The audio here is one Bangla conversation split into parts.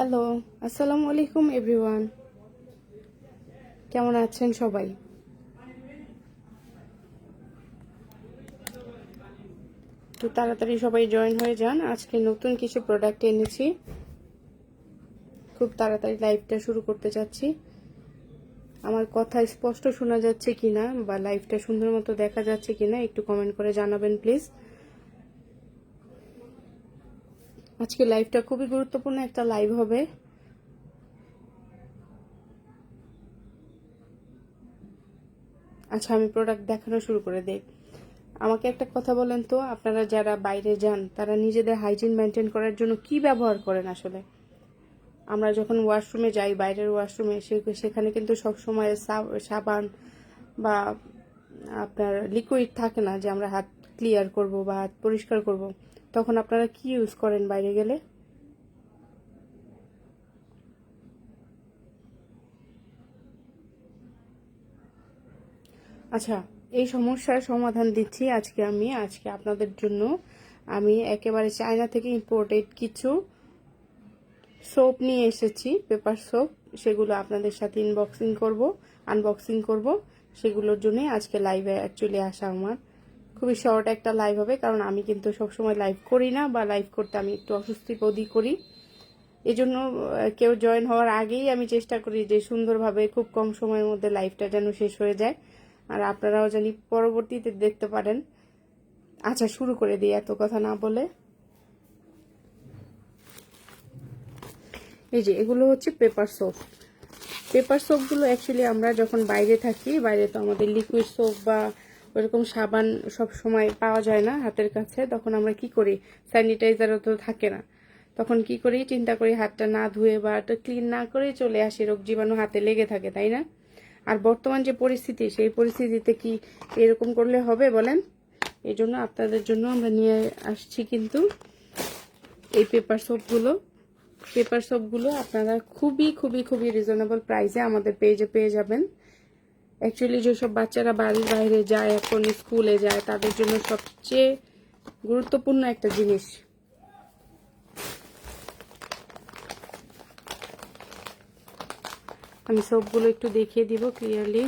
হ্যালো আসসালামু আলাইকুম এভরিওয়ান কেমন আছেন সবাই? তো তাড়াতাড়ি সবাই জয়েন হয়ে যান। আজকে নতুন কিছু প্রোডাক্ট এনেছি। খুব তাড়াতাড়ি লাইভটা শুরু করতে চাচ্ছি। আমার কথা স্পষ্ট শোনা যাচ্ছে কিনা বা লাইভটা সুন্দর মতো দেখা যাচ্ছে কিনা একটু কমেন্ট করে জানাবেন প্লিজ আজকে লাইভটা খুবই গুরুত্বপূর্ণ একটা লাইভ হবে। আচ্ছা আমি প্রোডাক্ট দেখানো শুরু করে দেই। আমাকে একটা কথা বলেন তো, আপনারা যারা বাইরে যান, তারা নিজেদের হাইজিন মেনটেন করার জন্য কি ব্যবহার করেন আসলে? আমরা যখন ওয়াশরুমে যাই, বাইরের ওয়াশরুমে সেখানে কিন্তু সবসময় সাবান বা আপনার লিকুইড থাকে না যে আমরা হাত ক্লিয়ার করব বা হাত পরিষ্কার করব। তখন আপনারা কি ইউজ করেন বাইরে গেলে? আচ্ছা এই সমস্যার সমাধান দিচ্ছি আজকে আমি। আজকে আপনাদের জন্য আমি একেবারে চায়না থেকে ইম্পোর্টেড কিছু সোপ নিয়ে এসেছি পেপার সোপ সেগুলো আপনাদের সাথে ইনবক্সিং করব আনবক্সিং করব। সেগুলোর জন্যই আজকে লাইভে অ্যাকচুয়ালি আসা আমার। খুবই শর্ট একটা লাইভ হবে, কারণ আমি কিন্তু সবসময় লাইভ করি না বা লাইভ করতে আমি একটু অস্বস্তি বোধই করি। এজন্য কেউ জয়েন হওয়ার আগেই আমি চেষ্টা করি যে সুন্দরভাবে খুব কম সময়ের মধ্যে লাইভটা যেন শেষ হয়ে যায়। আর আপনারাও জানি পরবর্তীতে দেখতে পারেন। আচ্ছা শুরু করে দিই এত কথা না বলে। এই যে, এগুলো হচ্ছে পেপার সোপ পেপার সোপগুলো অ্যাকচুয়ালি আমরা যখন বাইরে থাকি, বাইরে তো আমাদের লিকুইড সোপ বা ওরকম সাবান সব সময় পাওয়া যায় না হাতের কাছে, তখন আমরা কি করি? স্যানিটাইজারও তো থাকে না। তখন কি করি? চিন্তা করি হাতটা না ধুয়ে বা ক্লিন না করে চলে আসি, রোগ জীবাণু হাতে লেগে থাকে, তাই না? আর বর্তমান যে পরিস্থিতি, সেই পরিস্থিতিতে কি এরকম করলে হবে বলেন? এই জন্য আপনাদের জন্য আমরা নিয়ে আসছি কিন্তু এই পেপার সোপগুলো পেপার সোপগুলো আপনারা খুবই খুবই খুবই রিজনেবল প্রাইসে আমাদের পেজে পেয়ে যাবেন। অ্যাকচুয়ালি যেসব বাচ্চারা বাড়ির বাইরে যায়, এখন স্কুলে যায়, তাদের জন্য সবচেয়ে গুরুত্বপূর্ণ একটা জিনিস। আমি সবগুলো একটু দেখিয়ে দিব ক্লিয়ারলি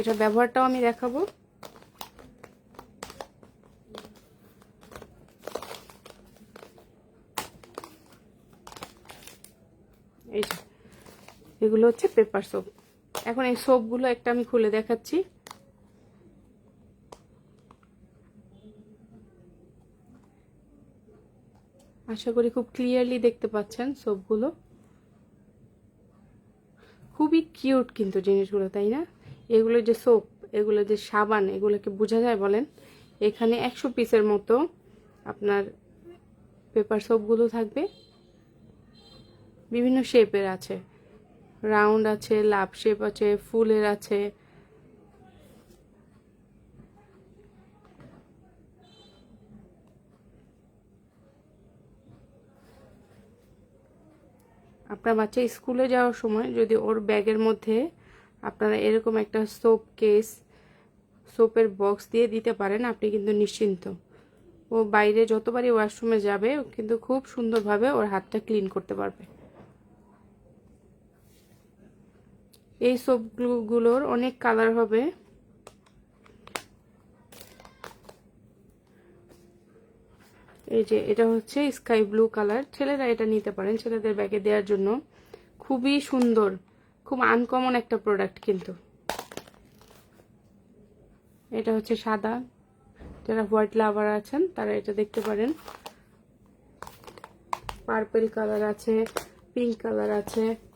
এটা ব্যবহারটাও আমি দেখাবো এই এগুলো হচ্ছে পেপার সোপ এখন এই সোপগুলো একটা আমি খুলে দেখাচ্ছি। আশা করি খুব ক্লিয়ারলি দেখতে পাচ্ছেন সোপগুলো খুবই কিউট কিন্তু জিনিসগুলো, তাই না? এগুলো যে সোপ এগুলো যে সাবান, এগুলোকে বোঝা যায় বলেন? এখানে একশো পিসের মতো আপনার পেপার সোপগুলো থাকবে। বিভিন্ন শেপের আছে। রাউন্ড আছে লাভ শেপ আছে, ফুলের আছে। আপনার বাচ্চা স্কুলে যাওয়ার সময় যদি ওর ব্যাগের মধ্যে আপনারা এরকম একটা সোপ কেস সোপের বক্স দিয়ে দিতে পারেন, আপনি কিন্তু নিশ্চিন্ত। ও বাইরে যতবারই ওয়াশরুমে যাবে কিন্তু খুব সুন্দরভাবে ওর হাতটা ক্লিন করতে পারবে। এই সোপগুলোর অনেক কালার হবে। এই যে, এটা হচ্ছে স্কাই ব্লু কালার ছেলেরা এটা নিতে পারেন, ছেলেদের ব্যাগে দেওয়ার জন্য। খুবই সুন্দর, খুব আনকমন একটা প্রোডাক্ট কিন্তু। এটা হচ্ছে সাদা। যারা হোয়াইট লাভার আছেন, তারা এটা দেখতে পারেন। পার্পেল কালার আছে পিঙ্ক কালার আছে।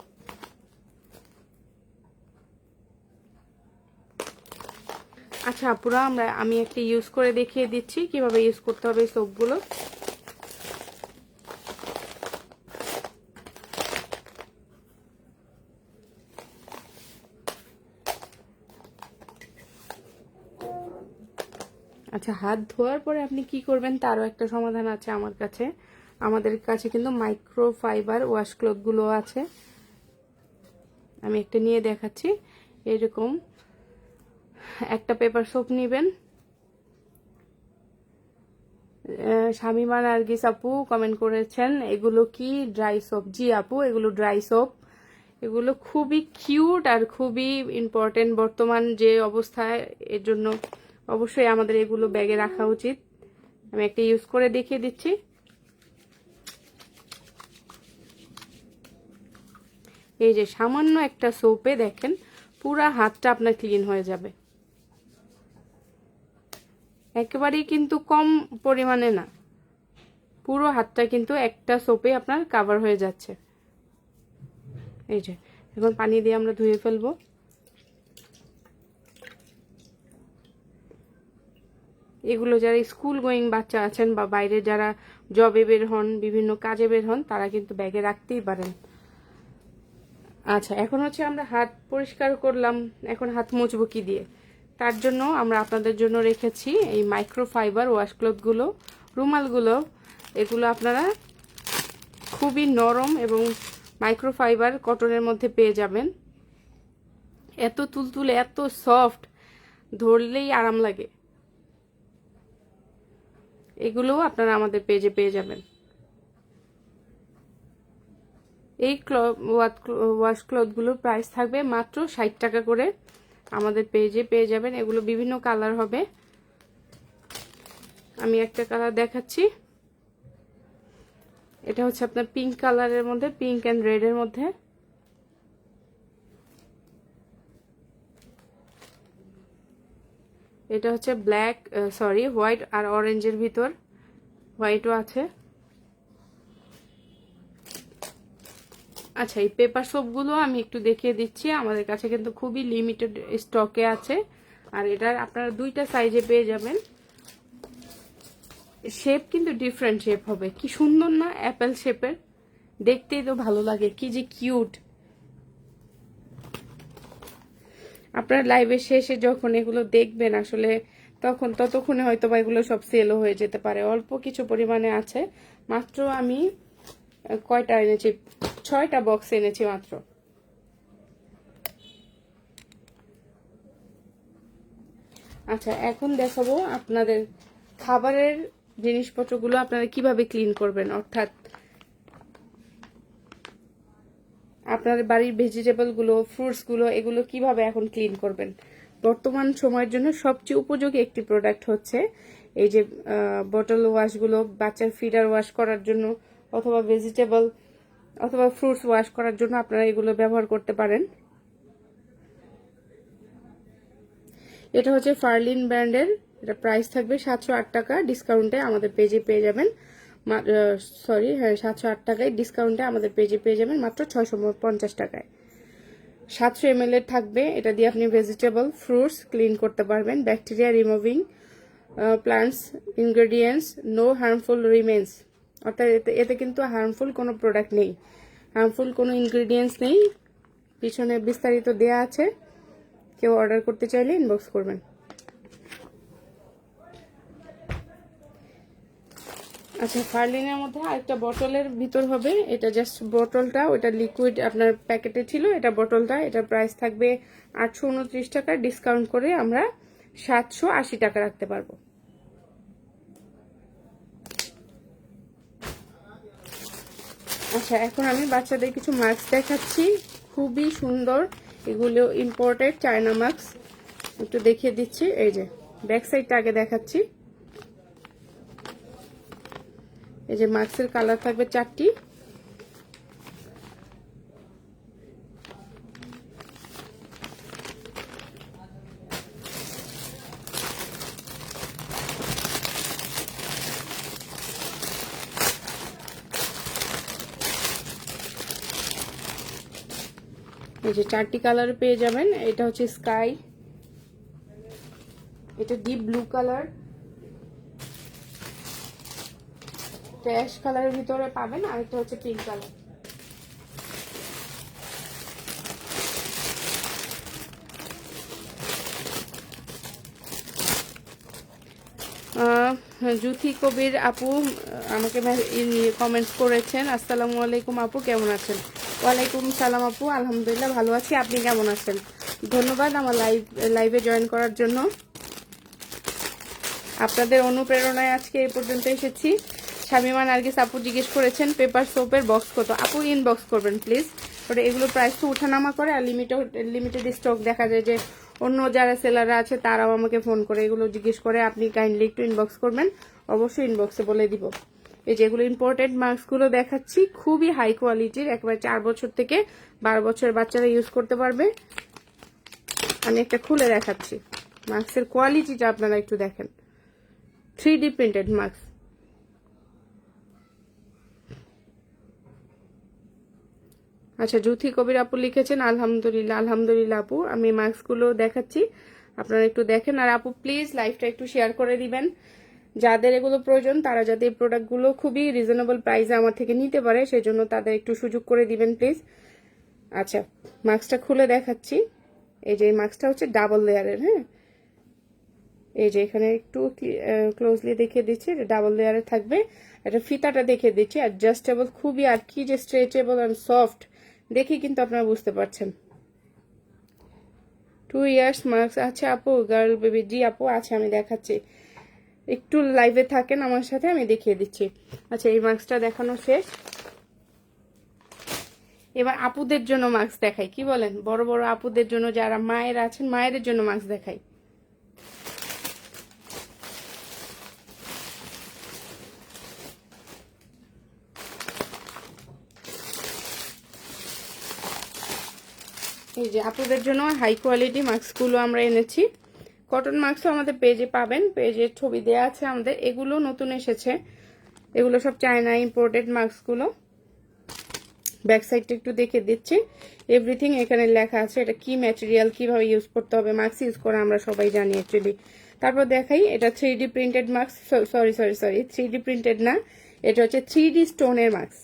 আচ্ছা আপুরা, আমরা, আমি একটা ইউজ করে দেখিয়ে দিচ্ছি কীভাবে ইউজ করতে হবে সোপগুলো আচ্ছা হাত ধোয়ার পরে আপনি কি করবেন তারও একটা সমাধান আছে আমার কাছে। আমাদের কাছে কিন্তু মাইক্রো ফাইবার ওয়াশ ক্লথগুলো আছে। আমি একটা নিয়ে দেখাচ্ছি। এরকম একটা পেপার সোপ নেবেন। শামিমা নার্গিস আপু কমেন্ট করেছেন, এগুলো কি ড্রাই সোপ জি আপু, এগুলো ড্রাই সোপ এগুলো খুবই কিউট আর খুবই ইম্পর্টেন্ট বর্তমান যে অবস্থায় এর জন্য অবশ্যই আমাদের এগুলো ব্যাগে রাখা উচিত। আমি একটা ইউজ করে দেখিয়ে দিচ্ছি। এই যে সামান্য একটা সোপে দেখেন, পুরা হাতটা আপনার ক্লিন হয়ে যাবে। একেবারেই কিন্তু কম পরিমাণে না। পুরো হাতটা কিন্তু একটা সোপে আপনার কাভার হয়ে যাচ্ছে। এই যে, এখন পানি দিয়ে আমরা ধুয়ে ফেলব। এগুলো যারা স্কুল গোয়িং বাচ্চা আছেন বা বাইরে যারা জবে বের হন, বিভিন্ন কাজে বের হন, তারা কিন্তু ব্যাগে রাখতেই পারেন। আচ্ছা এখন হচ্ছে আমরা হাত পরিষ্কার করলাম। এখন হাত মুছবো কি দিয়ে? তার জন্য আমরা আপনাদের জন্য রেখেছি এই মাইক্রোফাইবার ওয়াশক্লথগুলো রুমালগুলো। এগুলো আপনারা খুবই নরম এবং মাইক্রোফাইবার কটনের মধ্যে পেয়ে যাবেন। এত তুলতুলে, এত সফট ধরলেই আরাম লাগে। এগুলোও আপনারা আমাদের পেজে পেয়ে যাবেন। এই ওয়াশ ক্লথগুলোর প্রাইস থাকবে মাত্র ষাট টাকা করে। আমাদের পেজে পেয়ে যাবেন। এগুলো বিভিন্ন কালার হবে। আমি একটা কালার দেখাচ্ছি। এটা হচ্ছে আপনার পিঙ্ক কালারের মধ্যে পিঙ্ক অ্যান্ড রেডের মধ্যে। এটা হচ্ছে ব্ল্যাক সরি হোয়াইট আর অরেঞ্জের ভিতর। হোয়াইটও আছে। আচ্ছা এই পেপার সোপগুলো আমি একটু দেখিয়ে দিচ্ছি। আমাদের কাছে কিন্তু খুবই লিমিটেড স্টকে আছে। আর এটার আপনারা দুইটা সাইজে পেয়ে যাবেন। শেপ কিন্তু ডিফারেন্ট শেপ হবে। কি সুন্দর না অ্যাপেল শেপের দেখতেই তো ভালো লাগে, কি যে কিউট আপনার লাইভের শেষে যখন এগুলো দেখবেন আসলে, তখন ততক্ষণে হয়তো বা এগুলো সব সেলও হয়ে যেতে পারে। অল্প কিছু পরিমাণে আছে। মাত্র আমি কয়টা এনেছি? ছয়টা বক্স এনেছি মাত্র। আচ্ছা এখন দেখাবো আপনাদের খাবারের জিনিসপত্রগুলো আপনারা কীভাবে ক্লিন করবেন। অর্থাৎ আপনাদের বাড়ির ভেজিটেবলগুলো ফ্রুটসগুলো এগুলো কীভাবে এখন ক্লিন করবেন। বর্তমান সময়ের জন্য সবচেয়ে উপযোগী একটি প্রোডাক্ট হচ্ছে এই যে বটল ওয়াশগুলো বাচ্চার ফিডার ওয়াশ করার জন্য, অথবা ভেজিটেবল অথবা ফ্রুটস ওয়াশ করার জন্য আপনারা এগুলো ব্যবহার করতে পারেন। এটা হচ্ছে ফার্লিন ব্র্যান্ডের, এটা প্রাইস থাকবে সাতশো আট টাকা, ডিসকাউন্টে আমাদের পেজে পেয়ে যাবেন। সরি হ্যাঁ সাতশো আট টাকায় ডিসকাউন্টে আমাদের পেজে পেয়ে যাবেন মাত্র ছয়শো পঞ্চাশ টাকায়। সাতশো এম থাকবে, এটা দিয়ে আপনি ভেজিটেবল ফ্রুটস ক্লিন করতে পারবেন bacteria removing plants ingredients no harmful remains অর্থাৎ এতে এতে কিন্তু হার্মফুল কোনো প্রোডাক্ট নেই। হার্মফুল কোনো ইনগ্রিডিয়েন্টস নেই। পিছনে বিস্তারিত দেয়া আছে। কেউ অর্ডার করতে চাইলে ইনবক্স করবেন। আচ্ছা ফার্লিনের মধ্যে আরেকটা বটলের ভিতর হবে। এটা জাস্ট বটলটা ওটা লিকুইড আপনার প্যাকেটে ছিল, এটা বটলটা এটার প্রাইস থাকবে আটশো উনত্রিশ টাকা। ডিসকাউন্ট করে আমরা সাতশো আশি টাকা রাখতে পারব। আচ্ছা এখন আমি বাচ্চাদের কিছু মাস্ক দেখাচ্ছি। খুবই সুন্দর। এগুলো ইম্পোর্টেড চায়না মাস্ক একটু দেখিয়ে দিচ্ছি। এই যে ব্যাক সাইডটা আগে দেখাচ্ছি। এই যে মাস্কের কালার থাকবে চারটি। এই যে চারটি কালার পেয়ে যাবেন, এটা হচ্ছে স্কাই, এটা ডিপ ব্লু কালার। ট্যাশ কালারের ভিতরে পাবেন আর একটা হচ্ছে পিঙ্ক কালার। জুথি কবির আপু আমাকে কমেন্টস করেছেন, আসসালামু আলাইকুম আপু, কেমন আছেন? ওয়ালাইকুম সালাম আপু, আলহামদুলিল্লাহ ভালো আছি। আপনি কেমন আছেন? ধন্যবাদ আমার লাইভ লাইভে জয়েন করার জন্য। আপনাদের অনুপ্রেরণায় আজকে এই পর্যন্ত এসেছি। শামিমা নার্গিস আপু জিজ্ঞেস করেছেন পেপার সোপের বক্স কত? আপু ইনবক্স করবেন প্লিজ ওটা এগুলো প্রাইস তো উঠানামা করে আর লিমিটেড লিমিটেড স্টক দেখা যায় যে অন্য যারা সেলাররা আছে, তারাও আমাকে ফোন করে এগুলো জিজ্ঞেস করে। আপনি কাইন্ডলি একটু ইনবক্স করবেন। অবশ্যই ইনবক্সে বলে দিব। এই যেগুলো ইম্পোর্টেড মাস্কগুলো দেখাচ্ছি, খুবই হাই কোয়ালিটির একবার চার বছর থেকে বারো বছরের বাচ্চারা ইউজ করতে পারবে। আমি একটা খুলে দেখাচ্ছি। মাস্কের কোয়ালিটিটা আপনারা একটু দেখেন। থ্রি ডি প্রিন্টেড মাস্ক আচ্ছা জুথি কবির আপু লিখেছেন, আলহামদুলিল্লাহ আলহামদুলিল্লাহ আপু। আমি মাস্কগুলো দেখাচ্ছি। আপনারা একটু দেখেন। আর আপু প্লিজ লাইভটা একটু শেয়ার করে দিবেন। যাদের এগুলো প্রয়োজন, তারা যাতে এই প্রোডাক্টগুলো খুবই রিজনেবল প্রাইসে আমার থেকে নিতে পারে, সেজন্য তাদের একটু সুযোগ করে দিবেন প্লিজ আচ্ছা মাস্কটা খুলে দেখাচ্ছি। এই যে এই মাস্কটা হচ্ছে ডাবল লেয়ারের হ্যাঁ? এই যে এখানে একটু ক্লোজলি দেখিয়ে দিচ্ছি, এটা ডাবল লেয়ারে থাকবে। এটা ফিতাটা দেখিয়ে দিচ্ছি অ্যাডজাস্টেবল খুবই আর কি যে স্ট্রেচেবল অ্যান্ড সফট দেখি কিন্তু আপনারা বুঝতে পারছেন। টু ইয়ার্স মার্কস আছে আপু গার্ল বেবি জি আপু আছে আমি দেখাচ্ছি। একটু লাইভে থাকেন আমার সাথে, আমি দেখিয়ে দিচ্ছি। আচ্ছা এই মাস্কটা দেখানো শেষ। এবার আপুদের জন্য মাস্ক দেখাই, কি বলেন? বড় বড় আপুদের জন্য যারা মায়ের আছেন, মায়েদের জন্য মাস্ক দেখাই। এই যে আপুদের জন্য হাই কোয়ালিটি মাস্কগুলো আমরা এনেছি। কটন মাস্কও আমাদের পেজে পাবেন। পেজের ছবি দেওয়া আছে আমাদের। এগুলো নতুন এসেছে। এগুলো সব চায়না ইম্পোর্টেড মাস্কগুলো ব্যাক সাইডটা একটু দেখে দিচ্ছি। এভরিথিং এখানে লেখা আছে। এটা কি ম্যাটেরিয়াল কীভাবে ইউজ করতে হবে মাস্ক ইউজ করে আমরা সবাই জানি অ্যাকচুয়ালি তারপর দেখাই, এটা three D printed mask sorry sorry sorry three D printed না। এটা হচ্ছে থ্রি ডি স্টোনের মাস্ক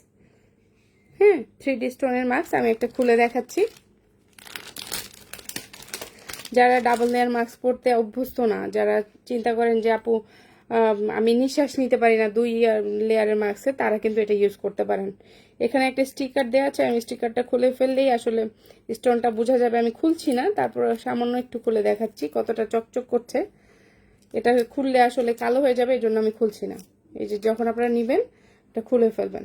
হ্যাঁ থ্রি ডি স্টোনের মাস্ক আমি একটা খুলে দেখাচ্ছি। যারা ডাবল লেয়ার মাস্ক পরতে অভ্যস্ত না, যারা চিন্তা করেন যে, আপু আমি নিঃশ্বাস নিতে পারি না দুই লেয়ারের মাস্কে তারা কিন্তু এটা ইউজ করতে পারেন। এখানে একটা স্টিকার দেওয়া আছে, আমি স্টিকারটা খুলে ফেললেই আসলে স্টোনটা বোঝা যাবে। আমি খুলছি না, তারপর সামান্য একটু খুলে দেখাচ্ছি কতটা চকচক করছে। এটা খুললে আসলে কালো হয়ে যাবে এই জন্য আমি খুলছি না। এই যে যখন আপনারা নেবেন, এটা খুলে ফেলবেন।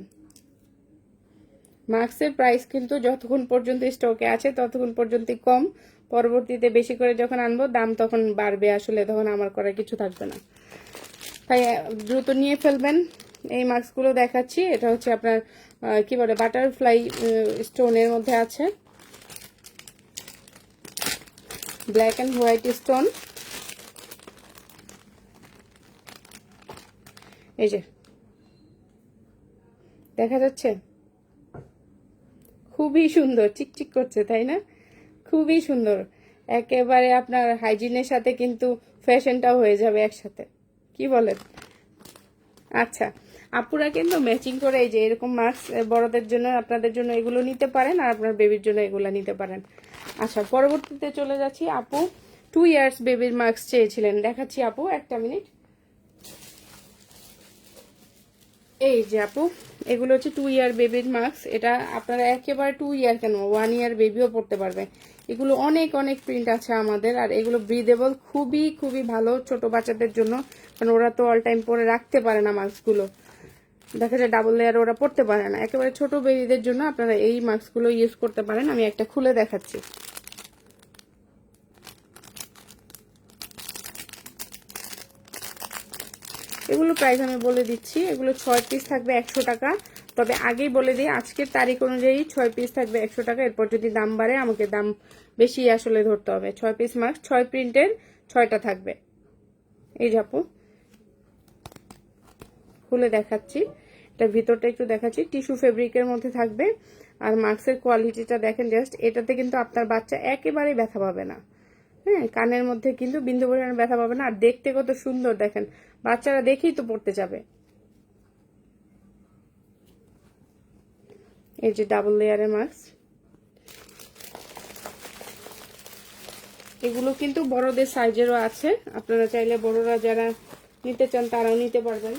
মাস্কের প্রাইস কিন্তু যতক্ষণ পর্যন্ত স্টকে আছে, ততক্ষণ পর্যন্তই কম। পরবর্তীতে বেশি করে যখন আনব, দাম তখন বাড়বে আসলে, তখন আমার করার কিছু থাকবে না। তাই দ্রুত নিয়ে ফেলবেন। এই মাস্কগুলো দেখাচ্ছি। এটা হচ্ছে আপনার কি বলে, বাটারফ্লাই স্টোনের মধ্যে আছে। Black and white stone. এই যে, দেখা যাচ্ছে? খুবই সুন্দর, চিকচিক করছে, তাই না? খুবই সুন্দর। একেবারে আপনার হাইজিনের সাথে কিন্তু ফ্যাশনটাও হয়ে যাবে একসাথে। কি বলেন? আচ্ছা আপুরা কিন্তু ম্যাচিং করে এই যে এরকম মাস্ক বড়দের জন্য, আপনাদের জন্য এগুলো নিতে পারেন আর আপনার বেবির জন্য এগুলো নিতে পারেন। আচ্ছা পরবর্তীতে চলে যাচ্ছি আপু। টু ইয়ার্স বেবির মাস্ক চেয়েছিলেন। দেখাচ্ছি আপু, একটা মিনিট এই যে আপু, এগুলো হচ্ছে টু ইয়ার বেবির মাস্ক এটা আপনারা একেবারে টু ইয়ার কেন? ওয়ান ইয়ার বেবিও পড়তে পারবে। এগুলো অনেক অনেক প্রিন্ট আছে আমাদের আর এগুলো ব্রিদেবল খুবই খুবই ভালো ছোট বাচ্চাদের জন্য। কারণ ওরা তো অল টাইম পরে রাখতে পারে না মাস্কগুলো দেখা যায় ডাবল লেয়ার ওরা পড়তে পারে না। একেবারে ছোট বেবিদের জন্য আপনারা এই মাস্কগুলো ইউজ করতে পারেন। আমি একটা খুলে দেখাচ্ছি। এগুলো প্রাইস আমি বলে দিচ্ছি। এগুলো ছয় পিস থাকবে একশো টাকা। তবে আগেই বলে দিই, আজকের তারিখ অনুযায়ী ছয় পিস থাকবে একশো টাকা। এরপর যদি দাম বাড়ে, আমাকে দাম বেশি আসলে ধরতে হবে। ছয় পিস মাস্ক ছয় প্রিন্টের ছয়টা থাকবে। এই যাপু খুলে দেখাচ্ছি। এটা ভিতরটা একটু দেখাচ্ছি। টিস্যু ফেব্রিকের মধ্যে থাকবে। আর মাস্কের কোয়ালিটিটা দেখেন জাস্ট এটাতে কিন্তু আপনার বাচ্চা একেবারেই ব্যথা পাবে না। হ্যাঁ কানের মধ্যে কিন্তু বিন্দু পরিমাণে ব্যথা পাবে না। আর দেখতে কত সুন্দর, দেখেন। বাচ্চারা দেখেই তো পড়তে যাবে। এই যে ডাবল লেয়ারের মাস্ক এগুলো কিন্তু বড়দের সাইজেরও আছে। আপনারা চাইলে বড়রা যারা নিতে চান, তারাও নিতে পারবেন।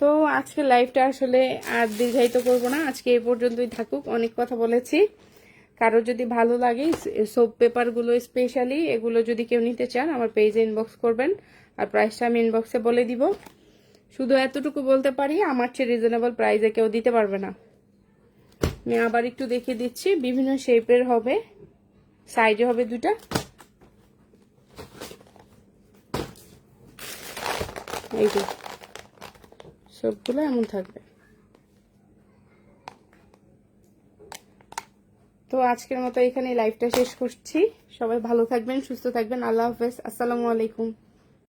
তো আজকে লাইভটা আসলে আর দীর্ঘায়িত করব না। আজকে এই পর্যন্তই থাকুক। অনেক কথা বলেছি। কারও যদি ভালো লাগে সোপ পেপারগুলো স্পেশালি এগুলো যদি কেউ নিতে চান, আমার পেজে ইনবক্স করবেন। আর প্রাইসটা আমি ইনবক্সে বলে দিব। শুধু এতটুকু বলতে পারি, আমার চেয়ে রিজনেবল প্রাইসে কেউ দিতে পারবে না। আমি আবার একটু দেখিয়ে দিচ্ছি। বিভিন্ন শেপের হবে। সাইজে হবে দুটা এই যে। সবগুলো এমন থাকবে। তো আজকের মতো এখানে লাইভটা শেষ করছি। সবাই ভালো থাকবেন, সুস্থ থাকবেন। আল্লাহ হাফেজ। আসসালামু আলাইকুম।